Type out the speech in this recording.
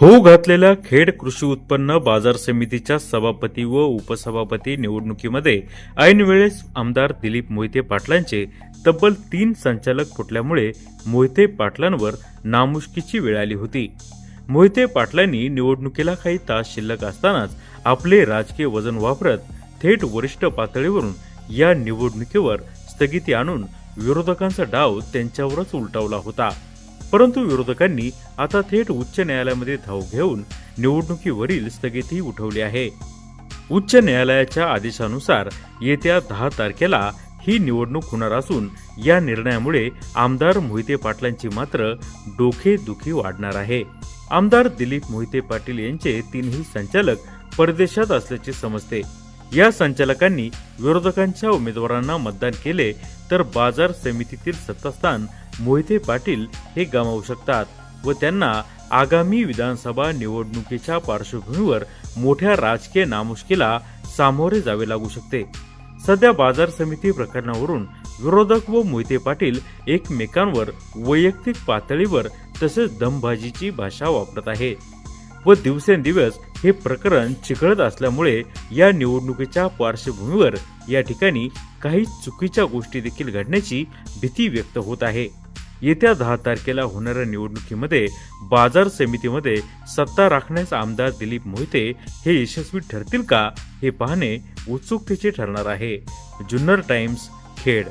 होऊ घातलेल्या खेड कृषी उत्पन्न बाजार समितीच्या सभापती व उपसभापती निवडणुकीमध्ये ऐनवेळेस आमदार दिलीप मोहिते पाटलांचे तब्बल तीन संचालक फुटल्यामुळे मोहिते पाटलांवर नामुष्कीची वेळ आली होती. मोहिते पाटलांनी निवडणुकीला काही तास शिल्लक असतानाच आपले राजकीय वजन वापरत थेट वरिष्ठ पातळीवरून या निवडणुकीवर स्थगिती आणून विरोधकांचा डाव त्यांच्यावरच उलटवला होता. परंतु विरोधकांनी आता थेट उच्च न्यायालयामध्ये धाव घेऊन निवडणुकीवरील स्थगिती उठवली आहे. उच्च न्यायालयाच्या आदेशानुसार येत्या दहा तारखेला ही निवडणूक होणार असून या निर्णयामुळे आमदार मोहिते पाटलांची मात्र डोकेदुखी वाढणार आहे. आमदार दिलीप मोहिते पाटील यांचे तीनही संचालक परदेशात असल्याचे समजते. या संचालकांनी विरोधकांच्या उमेदवारांना मतदान केले तर बाजार समितीतील सत्तास्थान मोहिते पाटील हे गमावू शकतात व त्यांना आगामी विधानसभा निवडणुकीच्या पार्श्वभूमीवर मोठ्या राजकीय नामुष्कीला सामोरे जावे लागू शकते. सध्या बाजार समिती प्रकरणावरून विरोधक व मोहिते पाटील एकमेकांवर वैयक्तिक पातळीवर तसेच दमबाजीची भाषा वापरत आहे. व दिवसेंदिवस हे प्रकरण चिघळत असल्यामुळे या निवडणुकीच्या पार्श्वभूमीवर या ठिकाणी काही चुकीच्या गोष्टी देखील घडण्याची भीती व्यक्त होत आहे. येत्या दहा तारखेला होणाऱ्या निवडणुकीमध्ये बाजार समितीमध्ये सत्ता राखण्यास आमदार दिलीप मोहिते हे यशस्वी ठरतील का हे पाहणे उत्सुकतेचे ठरणार आहे. जुन्नर टाइम्स खेड.